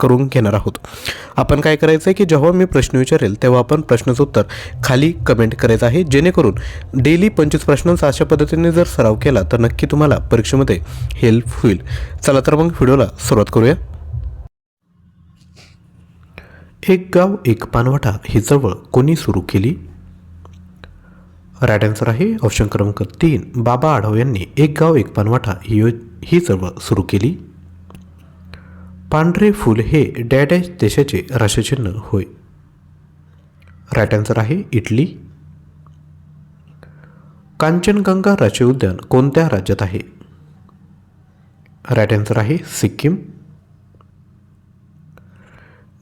करून घेणार आहोत. आपण काय करायचं आहे की जेव्हा मी प्रश्न विचारेल तेव्हा आपण प्रश्नाचं उत्तर खाली कमेंट करायचं आहे. जेणेकरून डेली पंचवीस प्रश्नांचा अशा पद्धतीने जर सराव केला तर नक्की तुम्हाला परीक्षेमध्ये हेल्प होईल. चला तर मग व्हिडिओला सुरुवात करूया. एक गाव एक पानवटा ही चळवळ कोणी सुरू केली? राईट आन्सर आहे ऑप्शन क्रमांक तीन. बाबा आढाव यांनी एक गाव एक पानवटा ही ही चळवळ सुरू केली. पांढरे फूल हे डॅडॅश देशाचे राष्ट्रचिन्ह होय. राईट आन्सर आहे इटली. कांचनगंगा राष्ट्रीय उद्यान कोणत्या राज्यात आहे? राईट आन्सर आहे सिक्कीम.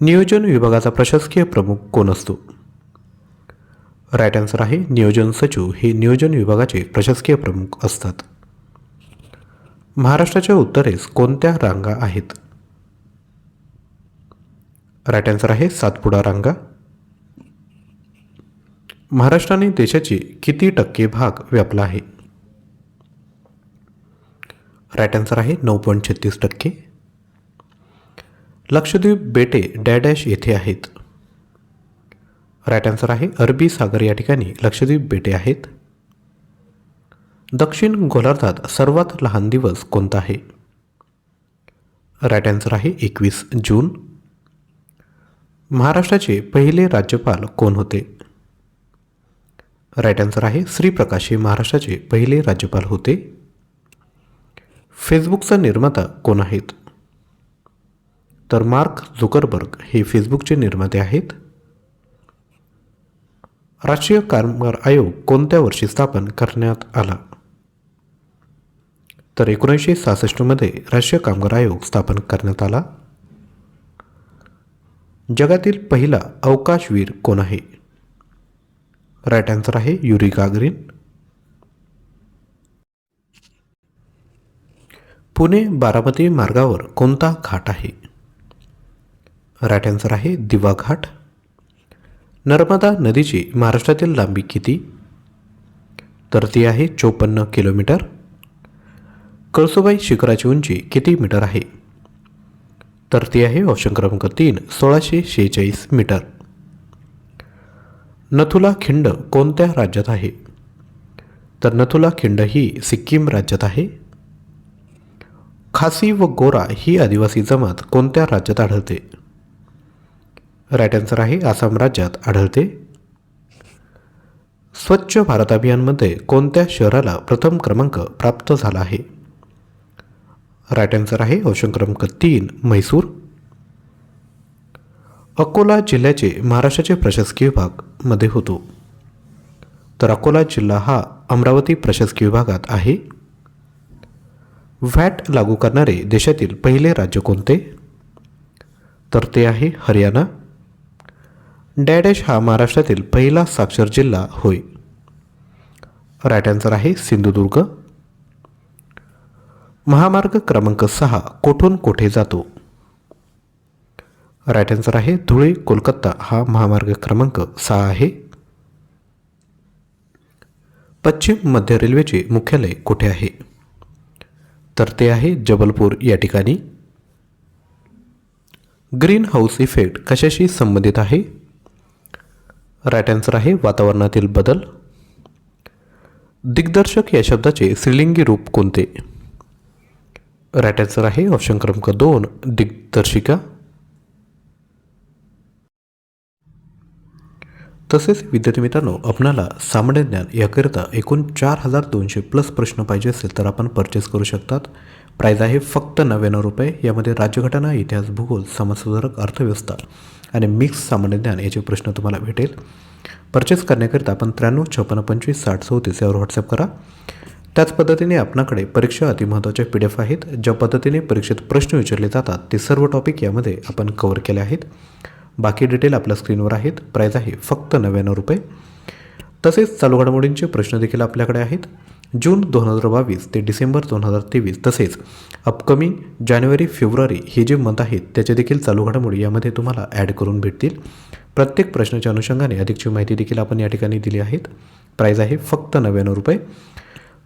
नियोजन विभागाचा प्रशासकीय प्रमुख कोण असतो? राईट आन्सर आहे नियोजन सचिव. हे नियोजन विभागाचे प्रशासकीय प्रमुख असतात. महाराष्ट्राच्या उत्तरेस कोणत्या रांगा आहेत? राईट आन्सर आहे सातपुडा रांगा. महाराष्ट्राने देशाचे किती टक्के भाग व्यापला आहे? राईट आन्सर आहे नऊ पॉईंट छत्तीस टक्के. लक्षद्वीप बेटे डॅडॅश येथे आहेत. राईट आन्सर आहे अरबी सागर या ठिकाणी लक्षद्वीप बेटे आहेत. दक्षिण गोलार्धात सर्वात लहान दिवस कोणता आहे? राईट आन्सर आहे एकवीस जून. महाराष्ट्राचे पहिले राज्यपाल कोण होते? राईट आन्सर आहे श्रीप्रकाश. हे महाराष्ट्राचे पहिले राज्यपाल होते. फेसबुकचा निर्माता कोण आहेत? तर मार्क झुकरबर्ग हे फेसबुकचे निर्माते आहेत. राष्ट्रीय कामगार आयोग कोणत्या वर्षी स्थापन करण्यात आला? तर एकोणीसशे सहासष्टमध्ये राष्ट्रीय कामगार आयोग स्थापन करण्यात आला. जगातील पहिला अवकाशवीर कोण आहे? राईट आन्सर आहे युरी गागरीन. पुणे बारामती मार्गावर कोणता घाट आहे? राईट आन्सर आहे दिवा घाट. नर्मदा नदीची महाराष्ट्रातील लांबी किती? तर ती आहे चोपन्न किलोमीटर. कळसुबाई शिखराची उंची किती मीटर आहे? तर ती आहे ऑप्शन क्रमांक तीन सोळाशे शेहेचाळीस मीटर. नथुला खिंड कोणत्या राज्यात आहे? तर नथुला खिंड ही सिक्कीम राज्यात आहे. खासी व गोरा ही आदिवासी जमात कोणत्या राज्यात आढळते? राईट आन्सर आहे आसाम राज्यात आढळते. स्वच्छ भारत अभियानमध्ये कोणत्या शहराला प्रथम क्रमांक प्राप्त झाला आहे? राईट आन्सर आहे ऑप्शन क्रमांक तीन म्हैसूर. अकोला जिल्ह्याचे महाराष्ट्राचे प्रशासकीय विभागमध्ये होतो. तर अकोला जिल्हा हा अमरावती प्रशासकीय विभागात आहे. व्हॅट लागू करणारे देशातील पहिले राज्य कोणते? तर ते आहे हरियाणा. डॅडॅश हा महाराष्ट्रातील पहिला साक्षर जिल्हा होय. राईट आन्सर आहे सिंधुदुर्ग. महामार्ग क्रमांक सहा कोठून कोठे जातो? राईट आन्सर आहे धुळे कोलकाता. हा महामार्ग क्रमांक सहा आहे. पश्चिम मध्य रेल्वेचे मुख्यालय कुठे आहे? तर ते आहे जबलपूर. या ठिकाणी. ग्रीन हाऊस इफेक्ट कशाशी संबंधित आहे? राईट आन्सर आहे वातावरणातील बदल. दिग्दर्शक या शब्दाचे स्त्रीलिंगी रूप कोणते? राईट आन्सर आहे ऑप्शन क्रमांक दोन दिग्दर्शिका. तसेच विद्यार्थी मित्रांनो आपणाला सामान्य ज्ञान याकरिता एकूण चार हजार दोनशे प्लस प्रश्न पाहिजे असेल तर आपण परचेस करू शकतात. प्राईज आहे फक्त नव्याण्णव रुपये. यामध्ये राज्यघटना इतिहास भूगोल समाजसुधारक अर्थव्यवस्था आणि मिक्स सामान्य ज्ञान याचे प्रश्न तुम्हाला भेटेल. परचेस करण्याकरिता आपण त्र्याण्णव छप्पन्न पंचवीस साठ चौतीस यावर व्हॉट्सअप करा. त्याच पद्धतीने आपणाकडे परीक्षा अतिमहत्त्वाच्या पी डी एफ आहेत. ज्या पद्धतीने परीक्षेत प्रश्न विचारले जातात ते सर्व टॉपिक यामध्ये आपण कवर केले आहेत. बाकी डिटेल आपल्या स्क्रीनवर आहेत. प्राईज आहे फक्त नव्याण्णव रुपये. तसेच चालू घडामोडींचे प्रश्न देखील आपल्याकडे आहेत. जून दोन हजार बावीस ते डिसेंबर दोन हजार तेवीस तसेच अपकमिंग जानेवारी फेब्रुवारी हे जे मंथ आहेत त्याचे देखील चालू घडामोडी यामध्ये तुम्हाला ॲड करून भेटतील. प्रत्येक प्रश्नाच्या अनुषंगाने अधिकची माहिती देखील आपण या ठिकाणी दिली आहेत. प्राईज आहे फक्त नव्याण्णव रुपये.